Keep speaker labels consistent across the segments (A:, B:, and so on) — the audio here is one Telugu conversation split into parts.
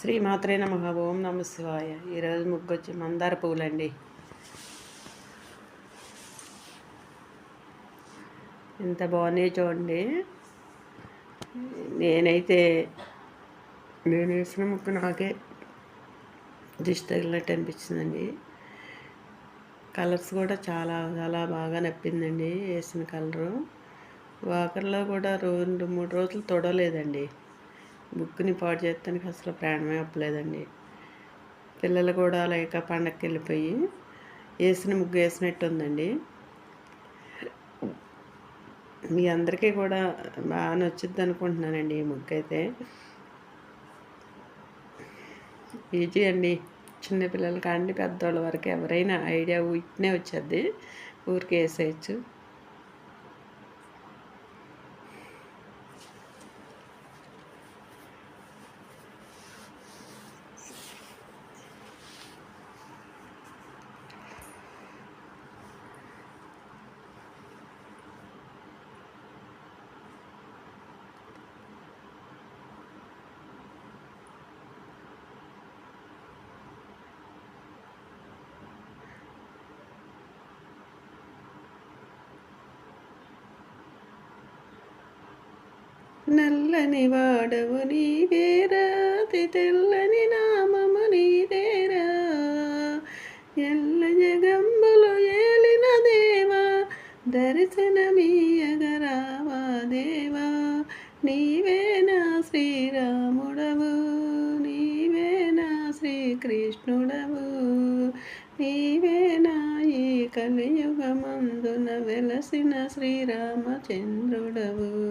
A: శ్రీ మాత్రే నమ ఓం నమ శివాయ. ఈరోజు ముగ్గు వచ్చి మందార పువ్వులండి. ఎంత బాగున్నాయి చూడండి. నేనైతే నేను వేసిన ముగ్గు నాకే దిష్టి తగిలినట్టు అనిపించిందండి. కలర్స్ కూడా చాలా చాలా బాగా నప్పిందండి వేసిన కలరు. వాకర్లో కూడా రెండు మూడు రోజులు తొడలేదండి బుక్ని పాడు చేస్తానికి అసలు ప్రాణమే అప్పలేదండి పిల్లలు కూడా లేక పండగకి వెళ్ళిపోయి వేసిన ముగ్గు వేసినట్టు ఉందండి మీ అందరికీ కూడా బాగా నచ్చుద్ది అనుకుంటున్నానండి ఈ ముగ్గు అయితే ఈజీ అండి. చిన్నపిల్లలు కానీ పెద్దవాళ్ళ వరకు ఎవరైనా ఐడియా ఇట్నే వచ్చేది ఊరికి వేసేయచ్చు. నల్లని వాడవు నీవేరాతి తెల్లని నామము నీదేరా ఎల్ల జగంబులు ఏలిన దేవా దర్శనమీయగరావా దేవా. నీవేనా శ్రీరాముడవు నీవేనా శ్రీకృష్ణుడవు. నీవేనా ఈ కలియుగమందున వెలసిన శ్రీరామచంద్రుడవు.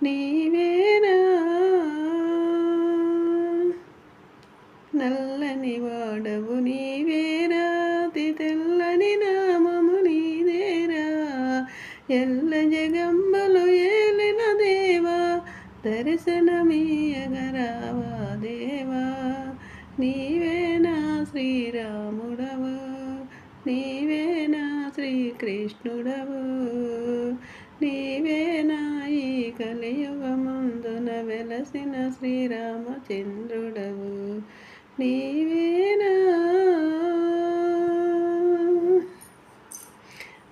A: నీవేనా? నల్లని వాడవు నీవేరాతి తెల్లని నామము నీదేరా ఎల్ల జగంబలు ఏలిన దేవా దర్శనమీయగరావా దేవా? నీవేనా శ్రీరాముడవు నీవేనా శ్రీకృష్ణుడవు నీవేనా కలియుగమందున వెలసిన శ్రీరామచంద్రుడవు నీవేనా?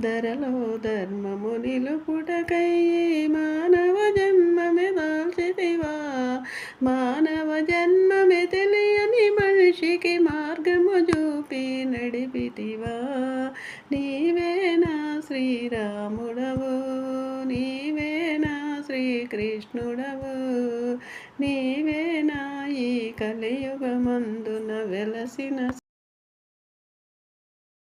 A: ధరలో ధర్మము నిలుపుటకయ్యే మానవ జన్మమే దాల్చితివా? మానవ జన్మమే తెలియని మనిషికి మార్గము చూపి నడిపితివా? నీవేనా శ్రీరాముడవు నీవేనా శ్రీకృష్ణుడవు నీవేనా ఈ కలియుగమందున వెలసిన